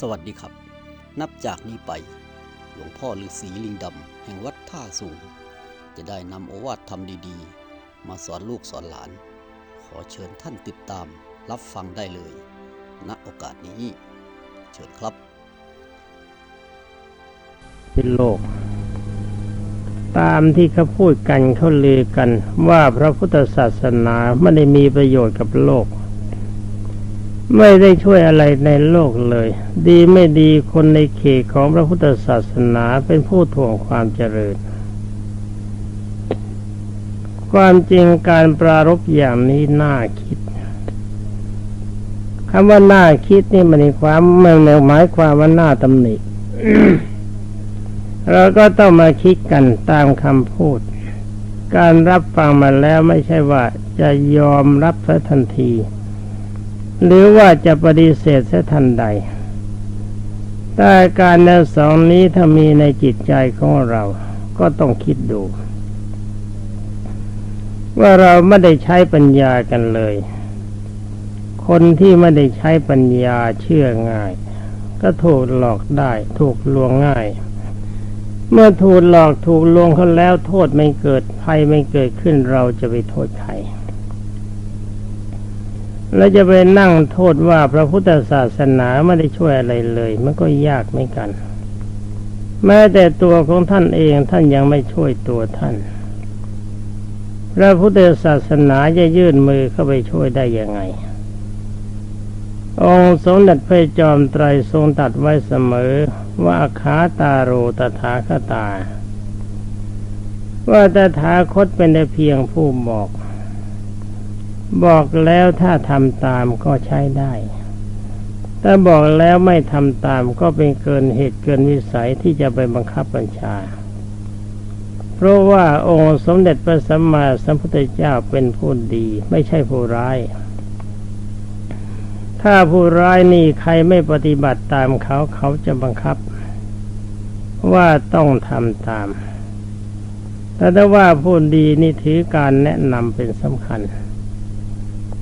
สวัสดีครับ นับจากนี้ไป หลวงพ่อฤาษีลิงดำ แห่งวัดท่าสูง จะได้นำโอวาทธรรมดีๆ มาสอนลูกสอนหลาน ขอเชิญท่านติดตามรับฟังได้เลย ณโอกาสนี้ เชิญครับ เป็นโลก ตามที่เขาพูดกันเขาเลือกันว่าพระพุทธศาสนาไม่ได้มีประโยชน์กับโลก ไม่ได้ช่วยอะไรในโลกเลย ดีไม่ดีคนในเขตของพระพุทธศาสนาเป็นผู้ถ่วงความเจริญ ความจริงการปรารบอย่างนี้น่าคิดคำว่าน่าคิดนี่มันในความไม่หมายความว่าน่าตำหนิเราก็ต้องมาคิดกันตามคำพูด การรับฟังมาแล้วไม่ใช่ว่าจะยอมรับซะทันที หรือว่าจะปฏิเสธซะทันใดแต่การแนวสองนี้ถ้ามีในจิตใจของเราก็ต้องคิดดู ว่าเราไม่ได้ใช้ปัญญากันเลย คนที่ไม่ได้ใช้ปัญญาเชื่อง่าย ก็ถูกหลอกได้ ถูกลวงง่าย เมื่อถูกหลอกถูกลวงเขาแล้วโทษไม่เกิดภัยไม่เกิดขึ้นเราจะไปโทษใคร เราจะไปนั่งโทษว่าพระพุทธศาสนาไม่ได้ช่วยอะไรเลย มันก็ยากไม่กัน แม้แต่ตัวของท่านเองท่านยังไม่ช่วยตัวท่าน พระพุทธศาสนาจะยื่นมือเข้าไปช่วยได้ยังไง องค์สมเด็จพระจอมไตรทรงตัดไว้เสมอว่าขาตาโรตถาคตา ว่าตถาคตเป็นแต่เพียงผู้บอก บอกแล้วถ้าทำตามก็ใช้ได้ แต่บอกแล้วไม่ทำตามก็เป็นเกินเหตุเกินวิสัยที่จะไปบังคับบัญชา เพราะว่าองค์สมเด็จพระสัมมาสัมพุทธเจ้าเป็นผู้ดี ไม่ใช่ผู้ร้าย ถ้าผู้ร้ายนี่ใครไม่ปฏิบัติตามเขาเขาจะบังคับ ว่าต้องทำตาม แต่ถ้าว่าผู้ดีนี่ถือการแนะนำเป็นสำคัญ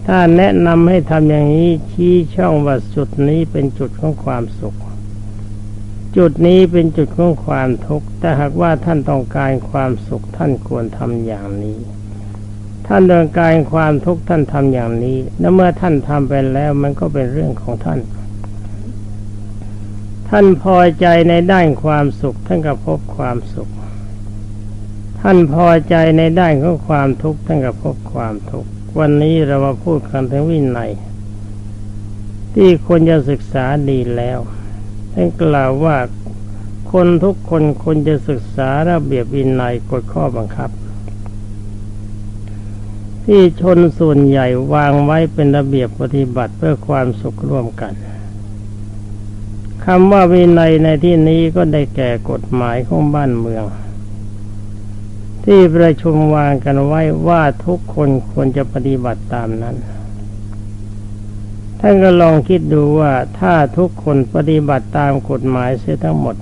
ถ้าแนะนำให้ทำอย่างนี้ชี้ช่องว่าจุดนี้เป็นจุดของความสุข จุดนี้เป็นจุดของความทุกข์แต่หากว่าท่านต้องการความสุขท่านควรทำอย่างนี้ ท่านต้องการความทุกข์ท่านทำอย่างนี้ แล้วเมื่อท่านทำไปแล้วมันก็เป็นเรื่องของท่าน ท่านพอใจในด้านความสุข ท่านก็พบความสุข ท่านพอใจในด้านของความทุกข์ท่านก็พบความทุกข์ วันนี้เรามาพูดกันถึงวินัย ที่คนจะศึกษาดีแล้วท่านกล่าวว่าคนทุกคนควรจะศึกษาระเบียบวินัยกฎข้อบังคับ ที่ชนส่วนใหญ่วางไว้เป็นระเบียบปฏิบัติเพื่อความสุขร่วมกันคำว่าวินัยในที่นี้ก็ได้แก่กฎหมายของบ้านเมือง ที่ประชุมวางกันไว้ว่าทุกคนควรจะปฏิบัติตามนั้น ท่านก็ลองคิดดูว่าถ้าทุกคนปฏิบัติตามกฎหมายเสียทั้งหมด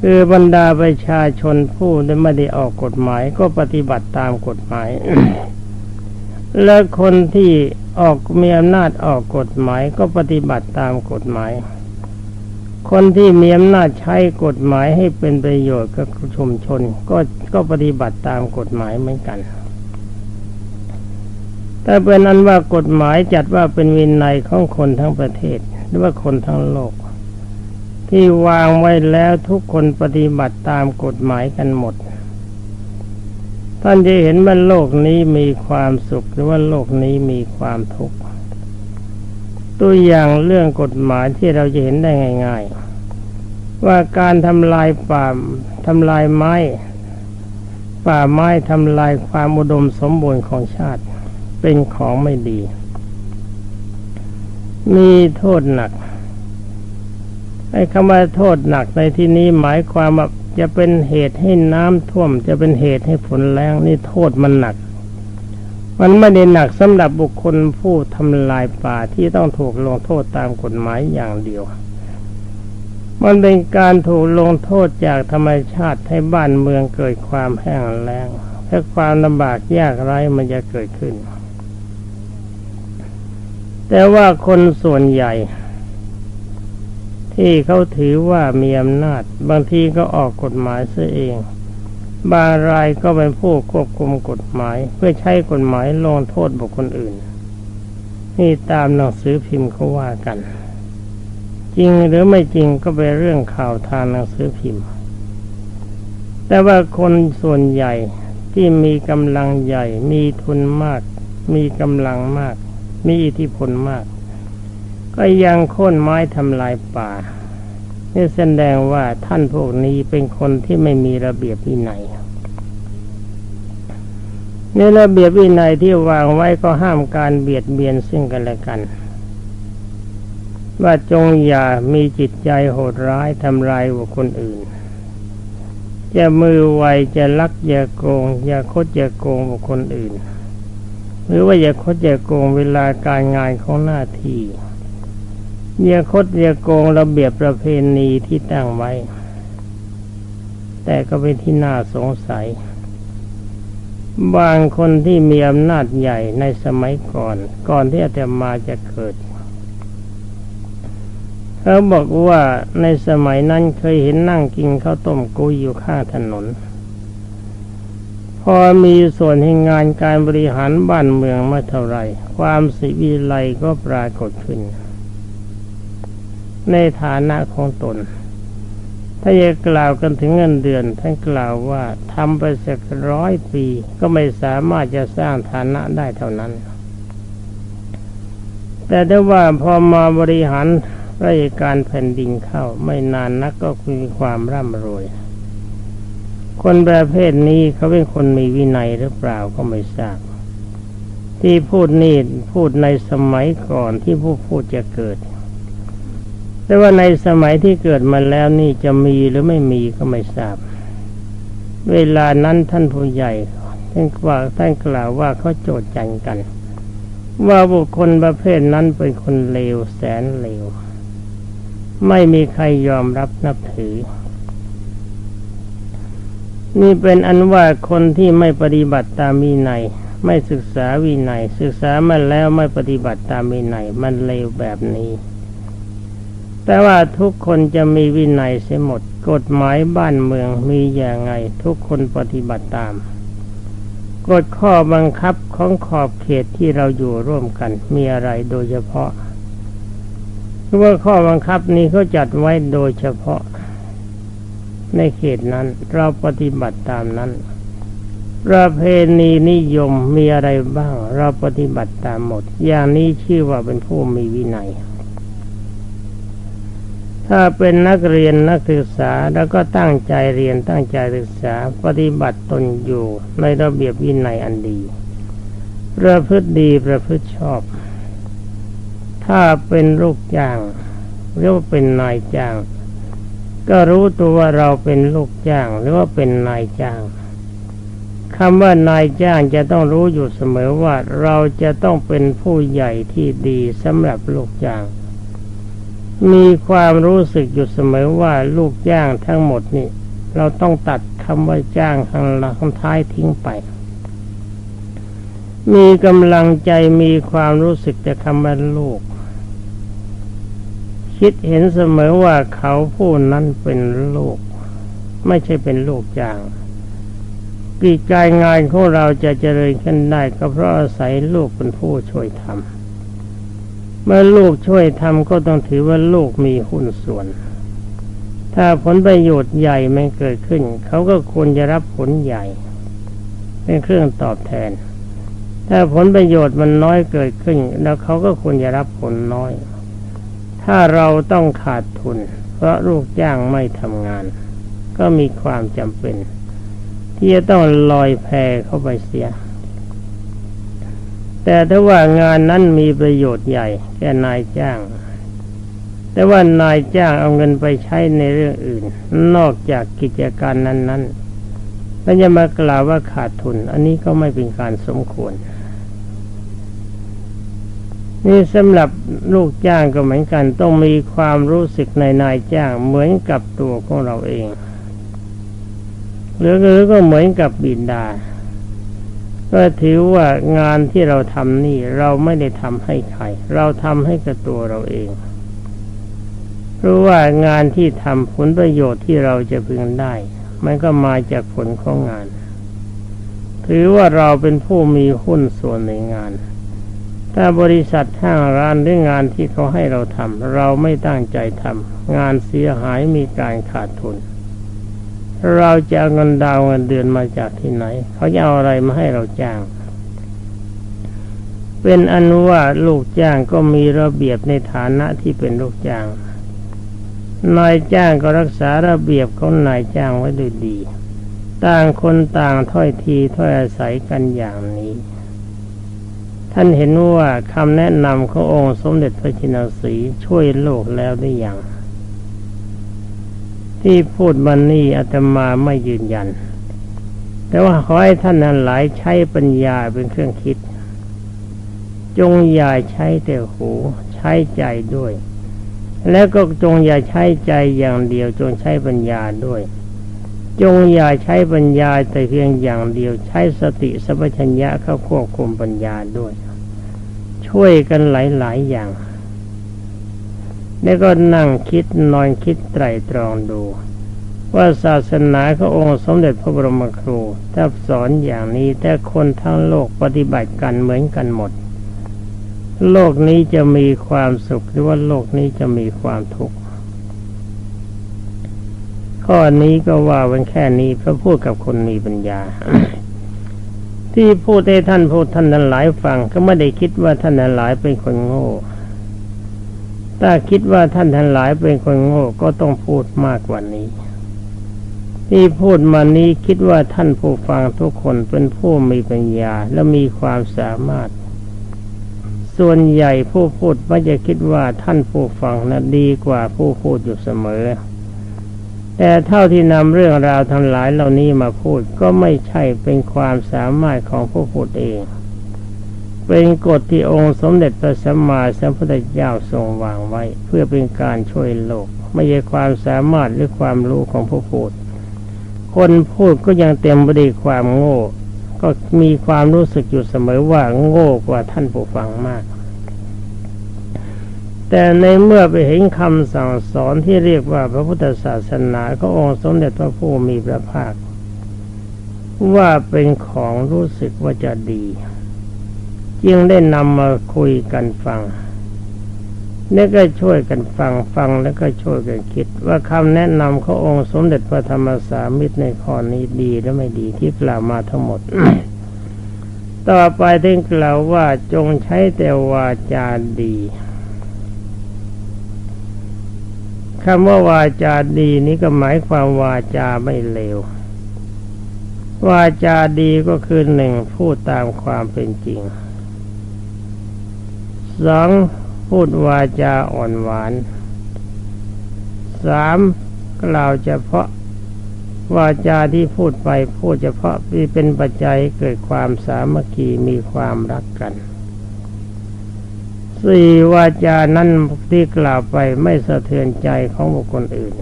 คือบรรดาประชาชนผู้ไม่ได้ออกกฎหมายก็ปฏิบัติตามกฎหมาย และคนที่ออกมีอำนาจออกกฎหมายก็ปฏิบัติตามกฎหมาย คนที่มีอำนาจใช้กฎหมายให้เป็นประโยชน์กับชุมชน ก็ก็ปฏิบัติตามกฎหมายเหมือนกัน แต่เป็นนั้นว่ากฎหมายจัดว่าเป็นวินัยของคนทั้งประเทศ หรือว่าคนทั้งโลก ที่วางไว้แล้วทุกคนปฏิบัติตามกฎหมายกันหมด ท่านจะเห็นว่าโลกนี้มีความสุขหรือว่าโลกนี้มีความทุกข์ ตัวอย่างเรื่องกฎหมายที่เราจะเห็นได้ง่าย ๆ ว่าการทำลายป่าทำลายไม้ ป่าไม้ทำลายความอุดมสมบูรณ์ของชาติ เป็นของไม่ดี มีโทษหนักไอ้คำว่าโทษหนักในที่นี้หมายความว่าจะเป็นเหตุให้น้ำท่วม จะเป็นเหตุให้ฝนแรงนี่โทษมันหนัก มันไม่ได้หนักสำหรับบุคคลผู้ทำลายป่าที่ต้องถูกลงโทษตามกฎหมายอย่างเดียว มันเป็นการถูกลงโทษจากธรรมชาติให้บ้านเมืองเกิดความแห้งแล้งและความลำบากยากไร้มันจะเกิดขึ้น แต่ว่าคนส่วนใหญ่ ที่เขาถือว่ามีอำนาจ บางทีก็ออกกฎหมายเสียเอง บางรายก็เป็นผู้ควบคุมกฎหมาย เพื่อใช้กฎหมายลงโทษบุคคลอื่น นี่ตามหนังสือพิมพ์เขาว่ากัน จริงหรือไม่จริงก็เป็นเรื่องข่าวทางหนังสือพิมพ์ แต่ว่าคนส่วนใหญ่ที่มีกำลังใหญ่ มีทุนมาก มีกำลังมาก มีอิทธิพลมาก ก็ยังโค่นไม้ทำลายป่า นี่แสดงว่าท่านพวกนี้เป็นคนที่ไม่มีระเบียบวินัยในระเบียบวินัยที่วางไว้ก็ห้ามการเบียดเบียนซึ่งกันและกัน ว่าจงอย่ามีจิตใจโหดร้ายทำลายบุคคลอื่น จะมือไวจะลักอย่าโกง อย่าคดอย่าโกงบุคคลอื่น หรือว่าอย่าคดอย่าโกงเวลาการงานของหน้าที่ อย่าคดอย่าโกงระเบียบประเพณีที่ตั้งไว้ แต่ก็เป็นที่น่าสงสัย บางคนที่มีอำนาจใหญ่ในสมัยก่อน ก่อนที่อาตมาจะเกิด เขาบอกว่าในสมัยนั้นเคยเห็นนั่งกินข้าวต้มกุ้ยอยู่ข้างถนน พอมีส่วนให้งานการบริหารบ้านเมืองไม่เท่าไรความสิวิไลก็ปรากฏขึ้น ในฐานะของตน ถ้าจะกล่าวกันถึงเงินเดือน ท่านกล่าวว่าทำไปสักร้อยปี ก็ไม่สามารถจะสร้างฐานะได้เท่านั้น แต่ถ้าว่าพอมาบริหารราชการแผ่นดินเข้า ไม่นานนักก็มีความร่ำรวย คนประเภทนี้เขาเป็นคนมีวินัยหรือเปล่าก็ไม่ทราบที่พูดนี่พูดในสมัยก่อนที่ผู้พูดจะเกิด แต่ว่าในสมัยที่เกิดมาแล้วนี่จะมีหรือไม่มีก็ไม่ทราบ เวลานั้นท่านผู้ใหญ่ท่านกล่าวท่านกล่าวว่าเขาโจดจันกัน ว่าบุคคลประเภทนั้นเป็นคนเลวแสนเลว ไม่มีใครยอมรับนับถือ นี่เป็นอันว่าคนที่ไม่ปฏิบัติตามวินัยไม่ศึกษาวินัยศึกษามาแล้วไม่ปฏิบัติตามวินัยมันเลวแบบนี้ แต่ว่าทุกคนจะมีวินัยเสียหมด กฎหมายบ้านเมืองมีอย่างไง ทุกคนปฏิบัติตาม กฎข้อบังคับของขอบเขตที่เราอยู่ร่วมกันมีอะไรโดยเฉพาะราะว่าข้อบังคับนี้เขาจัดไว้โดยเฉพาะ ในเขตนั้น เราปฏิบัติตามนั้น ประเพณีนิยมมีอะไรบ้าง เราปฏิบัติตามหมด อย่างนี้ชื่อว่าเป็นผู้มีวินัย ถ้าเป็นนักเรียนนักศึกษาแล้วก็ตั้งใจเรียนตั้งใจศึกษาปฏิบัติตนอยู่ในระเบียบวินัยอันดีประพฤติดีประพฤติชอบ ถ้าเป็นลูกจ้างหรือว่าเป็นนายจ้าง ก็รู้ตัวว่าเราเป็นลูกจ้างหรือว่าเป็นนายจ้างคำว่านายจ้างจะต้องรู้อยู่เสมอว่าเราจะต้องเป็นผู้ใหญ่ที่ดีสำหรับลูกจ้าง มีความรู้สึกอยู่เสมอว่าลูกจ้างทั้งหมดนี่ เราต้องตัดคำว่าจ้างข้างหลังข้างท้ายทิ้งไป มีกำลังใจมีความรู้สึกแต่คำว่าลูก คิดเห็นเสมอว่าเขาผู้นั้นเป็นลูก ไม่ใช่เป็นลูกจ้างกิจการงานของเราจะเจริญขึ้นได้ก็เพราะอาศัยลูกเป็นผู้ช่วยทำ เมื่อลูกช่วยทำก็ต้องถือว่าลูกมีหุ้นส่วน ถ้าผลประโยชน์ใหญ่ไม่เกิดขึ้น เขาก็ควรจะรับผลใหญ่ เป็นเครื่องตอบแทน ถ้าผลประโยชน์มันน้อยเกิดขึ้น แล้วเขาก็ควรจะรับผลน้อย ถ้าเราต้องขาดทุน เพราะลูกจ้างไม่ทำงาน ก็มีความจำเป็น ที่จะต้องลอยแพเข้าไปเสีย แต่ถ้าว่างานนั้นมีประโยชน์ใหญ่แก่นายจ้าง แต่ว่านายจ้างเอาเงินไปใช้ในเรื่องอื่น นอกจากกิจการนั้นๆแล้วจะมากล่าวว่าขาดทุน อันนี้ก็ไม่เป็นการสมควร นี่สำหรับลูกจ้างก็เหมือนกันต้องมีความรู้สึกในนายจ้างเหมือนกับตัวของเราเองหรือก็เหมือนกับบิดา ก็ถือว่างานที่เราทำนี่เราไม่ได้ทำให้ใคร เราทำให้กับตัวเราเอง เพราะว่างานที่ทำผลประโยชน์ที่เราจะพึงได้ มันก็มาจากผลของงาน ถือว่าเราเป็นผู้มีหุ้นส่วนในงาน ถ้าบริษัทห้างร้านหรืองานที่เขาให้เราทำเราไม่ตั้งใจทำงานเสียหายมีการขาดทุน เราจะเอาเงินดาวเงินเดือนมาจากที่ไหน เขาจะเอาอะไรมาให้เราจ้าง เป็นอนุว่าลูกจ้างก็มีระเบียบในฐานะที่เป็นลูกจ้าง นายจ้างก็รักษาระเบียบของนายจ้างไว้ด้วยดี ต่างคนต่างถ้อยทีถ้อยอาศัยกันอย่างนี้ ท่านเห็นว่าคำแนะนำขององค์สมเด็จพระจินสีช่วยโลกแล้วได้อย่าง ที่พูดมันนี่อาตมาไม่ยืนยัน แต่ว่าขอให้ท่านนั้นหลายใช้ปัญญาเป็นเครื่องคิด จงอย่าใช้แต่หู ใช้ใจด้วย แล้วก็จงอย่าใช้ใจอย่างเดียว จงใช้ปัญญาด้วย จงอย่าใช้ปัญญาแต่เพียงอย่างเดียวใช้สติสัมปชัญญะเข้าควบคุมปัญญาด้วย ช่วยกันหลายๆอย่าง แล้วก็นั่งคิดนอนคิดไตรตรองดู ว่าศาสนาขององค์สมเด็จพระบรมครูถ้าสอนอย่างนี้แต่คนทั้งโลกปฏิบัติกันเหมือนกันหมด โลกนี้จะมีความสุขหรือว่าโลกนี้จะมีความทุกข์ข้อนี้ก็ว่าวันแค่นี้พระพูดกับคนมีปัญญา ที่พูดให้ท่านพูดท่านนั้นหลายฟังก็ไม่ได้คิดว่าท่านนั้นหลายเป็นคนโง่ ถ้าคิดว่าท่านทั้งหลายเป็นคนโง่ก็ต้องพูดมากกว่านี้ ที่พูดมานี้คิดว่าท่านผู้ฟังทุกคนเป็นผู้มีปัญญาและมีความสามารถ ส่วนใหญ่ผู้พูดมักจะคิดว่าท่านผู้ฟังนะดีกว่าผู้พูดอยู่เสมอ แต่เท่าที่นำเรื่องราวทั้งหลายเหล่านี้มาพูดก็ไม่ใช่เป็นความสามารถของผู้พูดเอง เป็นกฎที่องค์สมเด็จพระสัมมาสัมพุทธเจ้าทรงวางไว้ เพื่อเป็นการช่วยโลก ไม่ใช่ความสามารถหรือความรู้ของผู้พูด คนพูดก็ยังเต็มไปด้วยความโง่ ก็มีความรู้สึกอยู่เสมอว่าโง่กว่าท่านผู้ฟังมาก แต่ในเมื่อไปเห็นคำสั่งสอนที่เรียกว่าพระพุทธศาสนาก็องค์สมเด็จพระผู้มีพระภาค ว่าเป็นของรู้สึกว่าจะดี จึงได้นำมาคุยกันฟังนี่ก็ช่วยกันฟังฟังแล้วก็ช่วยกันคิด ว่าคำแนะนำขององค์สมเด็จพระธรรมสามิตรในข้อนี้ดีและไม่ดีที่กล่าวมาทั้งหมด ต่อไปถึงกล่าวว่าจงใช้แต่วาจาดีคำว่าวาจาดีนี้ก็หมายความวาจาไม่เลว วาจาดีก็คือหนึ่งพูดตามความเป็นจริง สองพูดวาจาอ่อนหวานสามกล่าวเฉพาะวาจาที่พูดไปพูดเฉพาะที่เป็นปัจจัยเกิดความสามัคคีมีความรักกันสี่วาจานั้นที่กล่าวไปไม่สะเทือนใจของบุคคลอื่น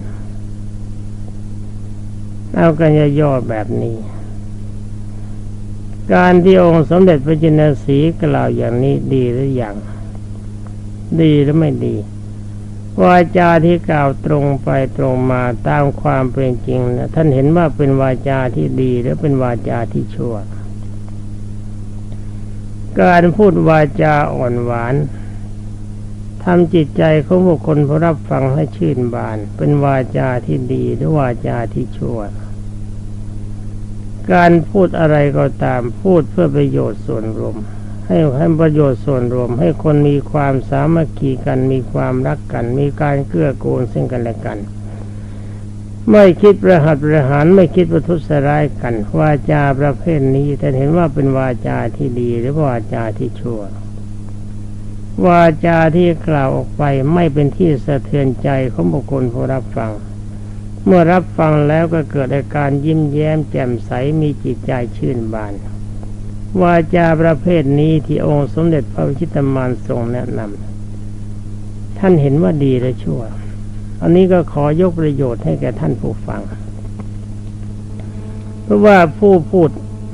เอากันย่อแบบนี้ การที่องค์สมเด็จพระจินสีกล่าวอย่างนี้ดีหรือยัง ดีหรือไม่ดีวาจาที่กล่าวตรงไปตรงมาตามความเป็นจริงนะท่านเห็นว่าเป็นวาจาที่ดีหรือเป็นวาจาที่ชั่ว การพูดวาจาอ่อนหวานทำจิตใจของบุคคลผู้รับฟังให้ชื่นบาน เป็นวาจาที่ดีหรือวาจาที่ชั่ว การพูดอะไรก็ตามพูดเพื่อประโยชน์ส่วนรวม ให้ให้ประโยชน์ส่วนรวม ให้คนมีความสามัคคีกัน มีความรักกัน มีการเกื้อกูลซึ่งกันและกัน ไม่คิดประหัตประหารไม่คิดประทุษร้ายกัน วาจาประเภทนี้ท่านเห็นว่าเป็นวาจาที่ดีหรือวาจาที่ชั่ว วาจาที่กล่าวออกไปไม่เป็นที่สะเทือนใจของบุคคลผู้รับฟังเมื่อรับฟังแล้วก็เกิดอาการยิ้มแย้มแจ่มใสมีจิตใจชื่นบาน วาจาประเภทนี้ที่องค์สมเด็จพระวิชิตามานทรงแนะนำท่านเห็นว่าดีและชั่ว อันนี้ก็ขอยกประโยชน์ให้แก่ท่านผู้ฟัง เพราะว่าผู้พูด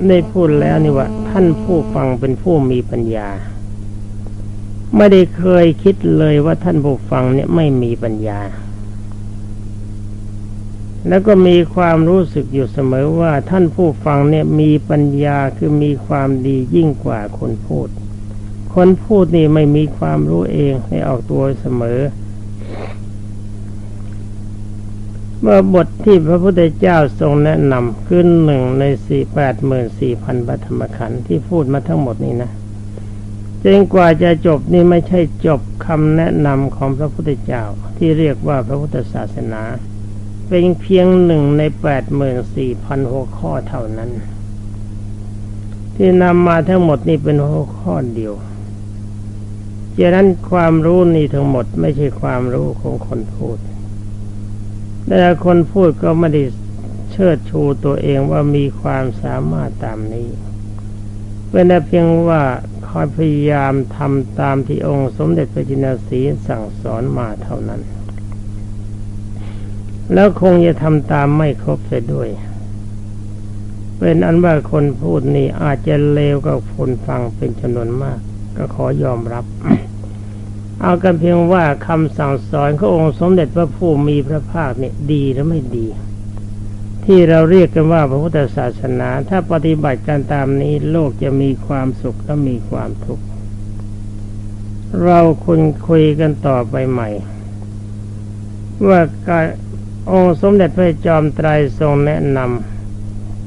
ได้พูดแล้วนี่ว่า ท่านผู้ฟังเป็นผู้มีปัญญา ไม่ได้เคยคิดเลยว่าท่านผู้ฟังเนี่ยไม่มีปัญญา แล้วก็มีความรู้สึกอยู่เสมอว่าท่านผู้ฟังเนี่ยมีปัญญาคือมีความดียิ่งกว่าคนพูด คนพูดนี่ไม่มีความรู้เองให้ออกตัวเสมอ เมื่อบทที่พระพุทธเจ้าทรงแนะนำคือหนึ่งในสี่แปดหมื่นสี่พันปฐมขันธ์ที่พูดมาทั้งหมดนี้นะจนกว่าจะจบนี่ไม่ใช่จบคำแนะนำของพระพุทธเจ้าที่เรียกว่าพระพุทธศาสนา เป็นเพียงหนึ่งในแปดหมื่นสี่พันหัวข้อเท่านั้น ที่นำมาทั้งหมดนี่เป็นหัวข้อเดียวฉะนั้นความรู้นี่ทั้งหมดไม่ใช่ความรู้ของคนพูด แต่คนพูดก็ไม่ได้เชิดชูตัวเองว่ามีความสามารถตามนี้ เป็นแต่เพียงว่าคอยพยายามทำตามที่องค์สมเด็จพระจินสีสั่งสอนมาเท่านั้น แล้วคงจะทำตามไม่ครบเสียด้วย เป็นอันว่าคนพูดนี่อาจจะเลวกับคนฟังเป็นจำนวนมาก ก็ขอยอมรับ เอากันเพียงว่าคำสั่งสอนขององค์สมเด็จพระผู้มีพระภาคเนี่ยดีหรือไม่ดี ที่เราเรียกกันว่าพระพุทธศาสนา ถ้าปฏิบัติการตามนี้โลกจะมีความสุขและมีความทุกข์เราคุณคุยกันต่อไปใหม่ ว่าการ องค์สมเด็จพระจอมไตรทรงแนะน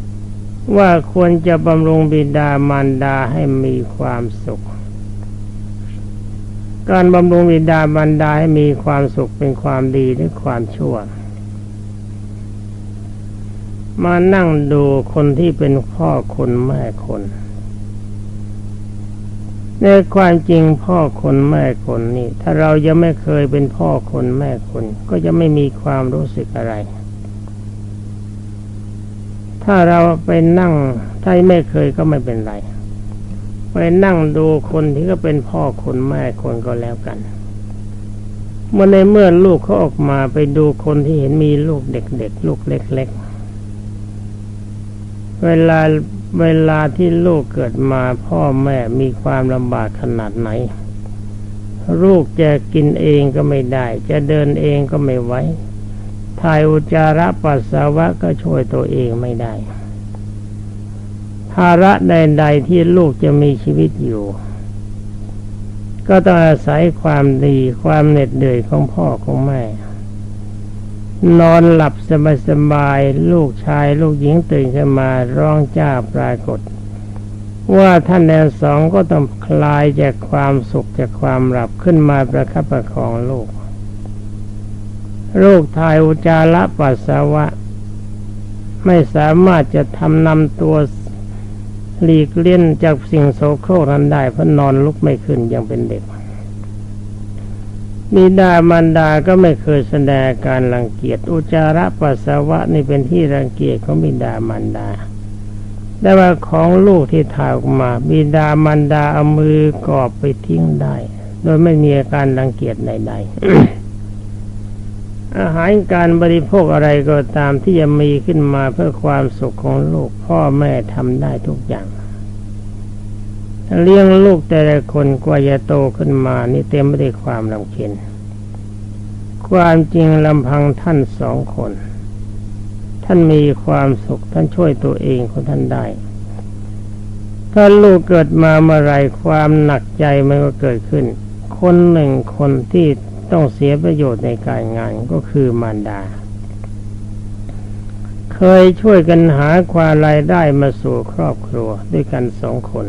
ำว่าควรจะบำรุงบิดามารดาให้มีความสุข การบำรุงบิดามารดาให้มีความสุขเป็นความดีหรือความชั่ว มานั่งดูคนที่เป็นพ่อคนแม่คน ในความจริงพ่อคนแม่คนนี่ ถ้าเรายังไม่เคยเป็นพ่อคนแม่คน ก็จะไม่มีความรู้สึกอะไร ถ้าเราไปนั่งถ้าไม่เคยก็ไม่เป็นไร ไปนั่งดูคนที่ก็เป็นพ่อคนแม่คนก็แล้วกัน เมื่อในเมื่อลูกเขาออกมาไปดูคนที่เห็นมีลูกเด็กๆลูกเล็ก ๆ เวลา เวลาที่ลูกเกิดมาพ่อแม่มีความลำบากขนาดไหน ลูกจะกินเองก็ไม่ได้ จะเดินเองก็ไม่ไหวถ่ายอุจาระปัสสาวะก็ช่วยตัวเองไม่ได้ ภาระใดๆที่ลูกจะมีชีวิตอยู่ ก็ต้องอาศัยความดีความเหน็ดเหนื่อยของพ่อของแม่ นอนหลับสบายๆลูกชายลูกหญิงตื่นขึ้นมาร้องจ้าปรากฏ ว่าท่านแดนสองก็ต้องคลายจากความสุขจากความหลับขึ้นมาประคับประคองลูกลูกทายอุจจาระปัสสาวะ ไม่สามารถจะทำนำตัวหลีกเลี่ยนจากสิ่งโสโครกนั้นได้เพราะนอนลุกไม่ขึ้นยังเป็นเด็ก บิดามารดาก็ไม่เคยแสดงการรังเกียจอุจาระปัสสาวะนี่เป็นที่รังเกียจของบิดามารดา แต่ว่าของลูกที่ถ่ายออกมา บิดามารดาเอามือกอบไปทิ้งได้ โดยไม่มีอาการรังเกียจใดๆอาหารการบริโภคอะไรก็ตามที่จะมีขึ้นมาเพื่อความสุขของลูกพ่อแม่ทำได้ทุกอย่าง เลี้ยงลูกแต่ละคนกว่าจะโตขึ้นมานี่เต็มไปด้วยความลำเค็ญความจริงลำพังท่านสองคน ท่านมีความสุขท่านช่วยตัวเองของท่านได้ ถ้าลูกเกิดมาเมื่อไรความหนักใจมันก็เกิดขึ้น คนหนึ่งคนที่ต้องเสียประโยชน์ในการงานก็คือมารดา เคยช่วยกันหาความรายได้มาสู่ครอบครัวด้วยกันสองคน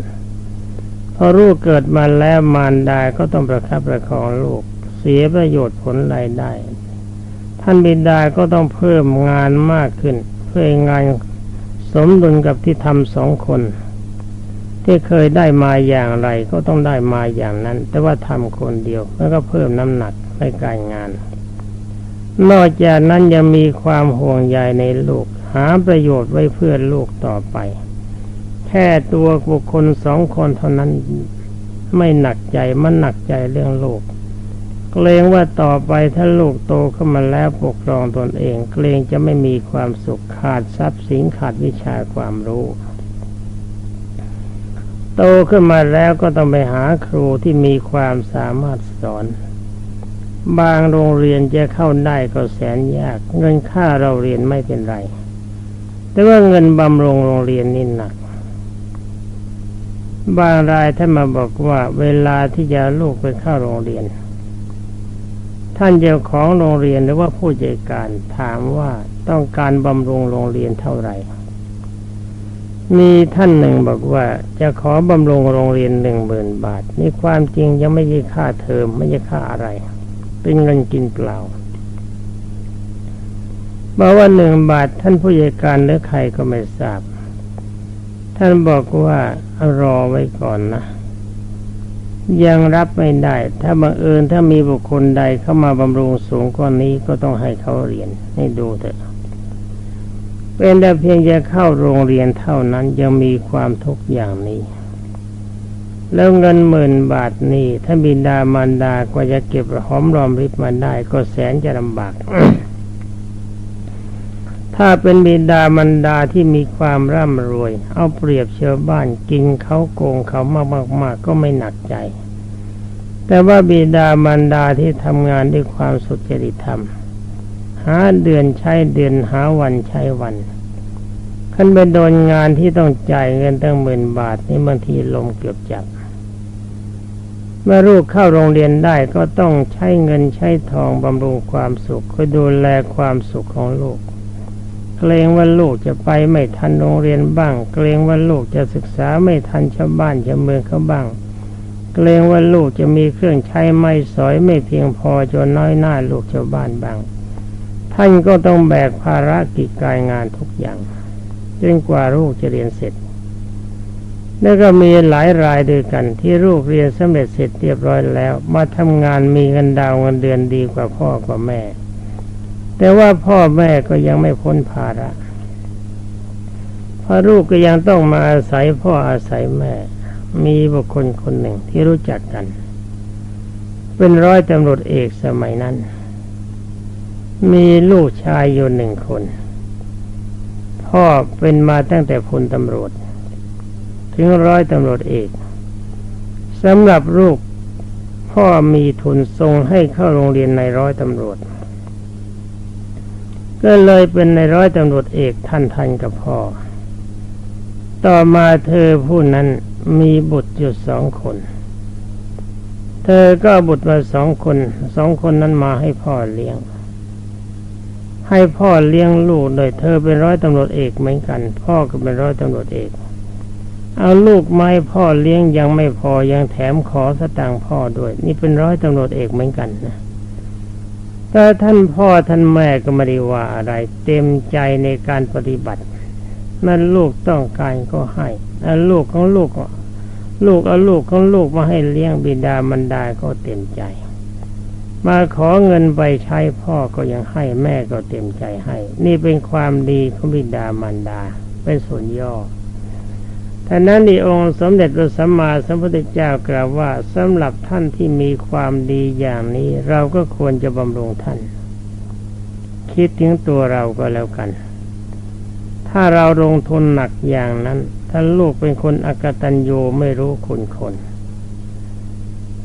พอลูกเกิดมาแล้วมารดาก็ต้องประคับประคองลูก เสียประโยชน์ผลรายได้ ท่านบิดาก็ต้องเพิ่มงานมากขึ้น เพื่องานสมดุลกับที่ทำสองคน ที่เคยได้มาอย่างไรก็ต้องได้มาอย่างนั้น แต่ว่าทำคนเดียวแล้วก็เพิ่มน้ำหนักในการงาน นอกจากนั้นยังมีความห่วงใยในลูก หาประโยชน์ไว้เพื่อลูกต่อไป แค่ตัวบุคคลสองคนเท่านั้นไม่หนักใจมันหนักใจเรื่องโลก เกรงว่าต่อไปถ้าลูกโตขึ้นมาแล้วปกครองตนเอง เกรงจะไม่มีความสุขขาดทรัพย์สินขาดวิชาความรู้ โตขึ้นมาแล้วก็ต้องไปหาครูที่มีความสามารถสอน บางโรงเรียนจะเข้าได้ก็แสนยาก เงินค่าเราเรียนไม่เป็นไร แต่ว่าเงินบำรุงโรงเรียนนี่หนัก บางรายท่านมาบอกว่าเวลาที่จะลูกไปเข้าโรงเรียน ท่านเจ้าของโรงเรียนหรือว่าผู้จัดการถามว่าต้องการบำรุงโรงเรียนเท่าไหร่ มีท่านหนึ่งบอกว่าจะขอบำรุงโรงเรียนหนึ่งหมื่นบาท นี่ความจริงยังไม่ใช่ค่าเทอมไม่ใช่ค่าอะไร เป็นเงินกินเปล่าบอกว่าหนึ่งบาทท่านผู้จัดการหรือใครก็ไม่ทราบ ท่านบอกว่ารอไว้ก่อนนะ ยังรับไม่ได้ ถ้าบังเอิญถ้ามีบุคคลใดเข้ามาบำรุงสูงกว่านี้ก็ต้องให้เขาเรียนให้ดูเถอะเป็นแต่เพียงจะเข้าโรงเรียนเท่านั้นยังมีความทุกข์อย่างนี้แล้วเงินหมื่นบาทนี่ถ้าบิดามารดากว่าจะเก็บหอมรอมริบมาได้ก็แสนจะลำบาก ถ้าเป็นบิดามารดาที่มีความร่ำรวย เอาเปรียบชาวบ้านกินเขาโกงเขามากๆก็ไม่หนักใจ แต่ว่าบิดามารดาที่ทำงานด้วยความสุจริตธรรม หาเดือนใช้เดือนหาวันใช้วันขั้นไปโดนงานที่ต้องจ่ายเงินตั้งหมื่นบาทนี่บางทีลมเกือบจับเมื่อลูกเข้าโรงเรียนได้ก็ต้องใช้เงินใช้ทองบำรุงความสุขคอยดูแลความสุขของลูก เกรงว่าลูกจะไปไม่ทันโรงเรียนบ้าง เกรงว่าลูกจะศึกษาไม่ทันชาวบ้านชาวเมืองเขาบ้าง เกรงว่าลูกจะมีเครื่องใช้ไม่สอยไม่เพียงพอจนน้อยหน้าลูกชาวบ้านบ้าง ท่านก็ต้องแบกภาระกิจการงานทุกอย่างจนกว่าลูกจะเรียนเสร็จ แล้วก็มีหลายรายด้วยกัน ที่ลูกเรียนสำเร็จเสร็จเรียบร้อยแล้ว มาทำงานมีเงินดาวเงินเดือนดีกว่าพ่อกว่าแม่ แต่ว่าพ่อแม่ก็ยังไม่พ้นภาระเพราะลูกก็ยังต้องมาอาศัยพ่ออาศัยแม่ มีบุคคลคนหนึ่งที่รู้จักกัน เป็นร้อยตำรวจเอกสมัยนั้น มีลูกชายอยู่หนึ่งคน พ่อเป็นมาตั้งแต่พลตำรวจ ถึงร้อยตำรวจเอกสำหรับลูกพ่อมีทุนทรงให้เข้าโรงเรียนในร้อยตำรวจ ก็เลยเป็นในร้อยตำรวจเอกท่านทันกับพ่อ ต่อมาเธอผู้นั้นมีบุตรอยู่สองคน เธอก็บุตรมาสองคน สองคนนั้นมาให้พ่อเลี้ยง ให้พ่อเลี้ยงลูกโดยเธอเป็นร้อยตำรวจเอกเหมือนกัน พ่อก็เป็นร้อยตำรวจเอก เอาลูกไม้พ่อเลี้ยงยังไม่พอยังแถมขอสตางค์พ่อด้วย นี่เป็นร้อยตำรวจเอกเหมือนกันนะ แต่ท่านพ่อท่านแม่ก็ไม่ได้ว่าอะไร เต็มใจในการปฏิบัตินั่นลูกต้องการก็ให้เอาลูกของลูกลูกเอาลูกของลูกมาให้เลี้ยงบิดามารดาก็เต็มใจ มาขอเงินไปใช้พ่อก็ยังให้แม่ก็เต็มใจให้ นี่เป็นความดีของบิดามารดาเป็นส่วนย่อ ท่านนั้นในองค์สมเด็จพระสัมมาสัมพุทธเจ้ากล่าวว่าสำหรับท่านที่มีความดีอย่างนี้ เราก็ควรจะบำรุงท่าน คิดถึงตัวเราก็แล้วกัน ถ้าเราลงทุนหนักอย่างนั้นถ้านลูกเป็นคนอกตัญญูไม่รู้คุณคน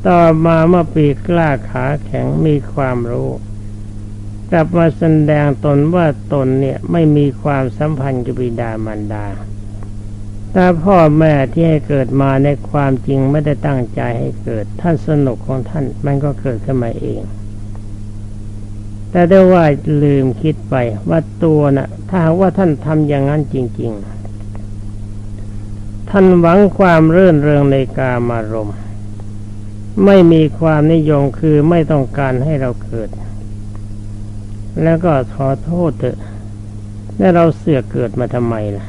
ต่อมาเมื่อปีกล้าขาแข็งมีความรู้กลับมาแสดงตนว่าตนเนี่ยไม่มีความสัมพันธ์กับบิดามารดา ถ้าพ่อแม่ที่ให้เกิดมาในความจริงไม่ได้ตั้งใจให้เกิด ท่านสนุกของท่านมันก็เกิดขึ้นมาเอง แต่ได้ว่าลืมคิดไปว่าตัวนะ่ะ ถ้าว่าท่านทำอย่างนั้นจริง ๆ ท่านหวังความเรื่นเริงในกามารมณ์ไม่มีความนิยมคือไม่ต้องการให้เราเกิด แล้วก็ขอโทษเถอะแล้วเราเสือกเกิดมาทำไมล่ะ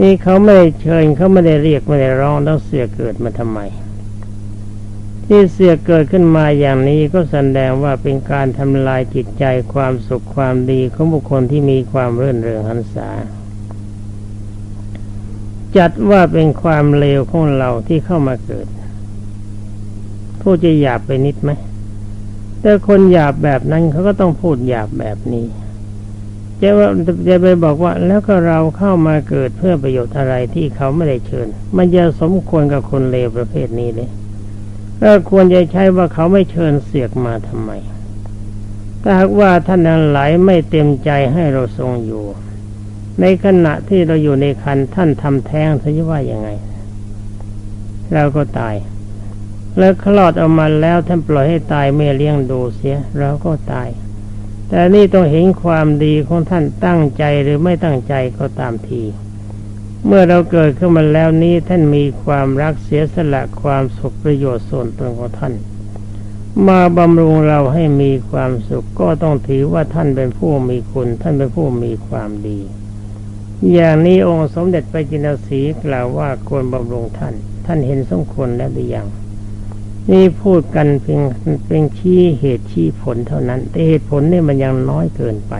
นี่เขาไม่เชิญเขาไม่ได้เรียกไม่ได้ร้องแล้วเสียเกิดมาทำไม ที่เสียเกิดขึ้นมาอย่างนี้ก็แสดงว่าเป็นการทำลายจิตใจความสุขความดีของบุคคลที่มีความเรื่นเริงหันษาจัดว่าเป็นความเลวของเราที่เข้ามาเกิดผู้จะหยาบไปนิดไหมแต่คนหยาบแบบนั้นเขาก็ต้องพูดหยาบแบบนี้ จะว่าจะไปบอกว่าแล้วก็เราเข้ามาเกิดเพื่อประโยชน์อะไรที่เขาไม่ได้เชิญ มันจะสมควรกับคนเลวประเภทนี้เลยก็ควรจะใช้ว่าเขาไม่เชิญเสียกมาทำไมถ้าหากว่าท่านทั้งหลายไม่เต็มใจให้เราทรงอยู่ ในขณะที่เราอยู่ในคันท่านทำแท้งท่านจะว่ายังไงเราก็ตาย แล้วคลอดออกมาแล้วท่านปล่อยให้ตายไม่เลี้ยงดูเสียเราก็ตาย แต่นี่ต้องเห็นความดีของท่านตั้งใจหรือไม่ตั้งใจก็ตามที เมื่อเราเกิดขึ้นมาแล้วนี้ท่านมีความรักเสียสละความสุขประโยชน์ส่วนตนของท่าน มาบำรุงเราให้มีความสุขก็ต้องถือว่าท่านเป็นผู้มีคุณ ท่านเป็นผู้มีความดี อย่างนี้องค์สมเด็จพระจินสีกล่าวว่าควรบำรุงท่าน ท่านเห็นสมควรแล้วหรือยัง นี่พูดกันเพียงเป็นชี้เหตุชี้ผลเท่านั้น แต่เหตุผลนี่มันยังน้อยเกินไป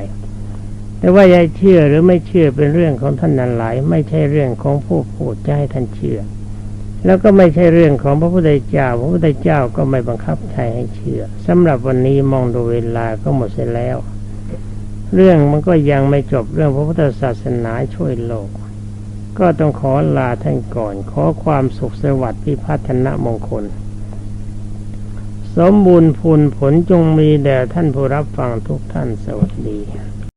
แต่ว่าจะเชื่อหรือไม่เชื่อเป็นเรื่องของท่านนั้นหลายไม่ใช่เรื่องของผู้พูดจะให้ท่านเชื่อ แล้วก็ไม่ใช่เรื่องของพระพุทธเจ้า พระพุทธเจ้าก็ไม่บังคับใครให้เชื่อสำหรับวันนี้มองดูเวลาก็หมดเสียแล้ว เรื่องมันก็ยังไม่จบเรื่องพระพุทธศาสนาช่วยโลกก็ต้องขอลาท่านก่อน ขอความสุขสวัสดิ์พิพัฒนมงคล สมบูรณ์พูนผลจงมีแด่ท่านผู้รับฟังทุกท่านสวัสดี